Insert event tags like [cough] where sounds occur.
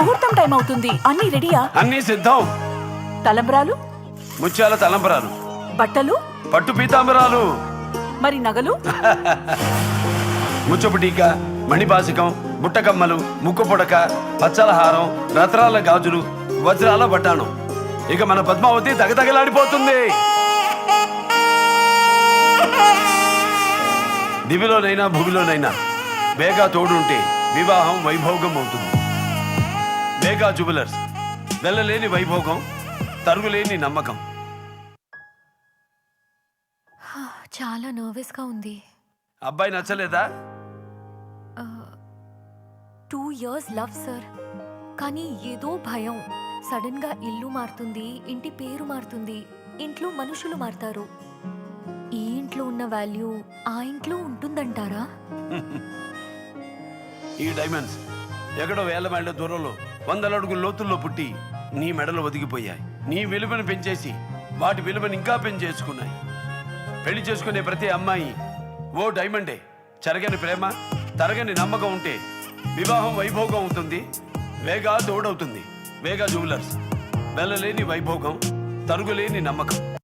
ముహూర్తం టైం అవుతుంది. అన్ని రెడీయా? అన్నీ సిద్ధం. తలంబ్రాలు? ముత్యాల తలంబరాలు. బట్టలు? పట్టు పీతాంబరాలు. మరి నగలు? [laughs] ముచ్చపు టీక మణిపాసికం బుట్టకమ్మలు ముక్కు పుడక పచ్చల హారం రత్నాల గాజులు వజ్రాల బట్టాణం ఇక మన పద్మావతి దగదగలాడిపోతుంది దివిలోనైనా భూమిలోనైనా బేగా తోడుంటే వివాహం వైభోగం అవుతుంది. బేగా జుబులర్స్ వెళ్ళలేని వైభోగం తరుగులేని నమ్మకం. చాలా నర్వస్గా ఉంది. అబ్బాయి నచ్చలేదా? Two years love sir. కానీ ఏదో భయం. సడన్గా ఇల్లు మారుతుంది ఇంటి పేరు మారుతుంది ఇంట్లో మనుషులు మారుతారు. ఈ ఇంట్లో ఉన్న వాల్యూ ఆ ఇంట్లో ఉంటుందంటారా? [laughs] ఈ డైమండ్స్ ఎక్కడో వేల మైళ్ళ దూరంలో వందల అడుగుల లోతుల్లో పుట్టి నీ మెడలు ఒదిగిపోయాయి. నీ విలువను పెంచేసి వాటి విలువను ఇంకా పెంచేసుకున్నాయి. పెళ్ళి చేసుకునే ప్రతి అమ్మాయి ఓ డైమండే చెరగని ప్రేమ తరగని నమ్మకం ఉంటే వివాహం వైభోగం అవుతుంది వేగా దోడవుతుంది వేగా జ్యువెలర్స్ వెళ్ళలేని వైభోగం తరుగులేని నమ్మకం.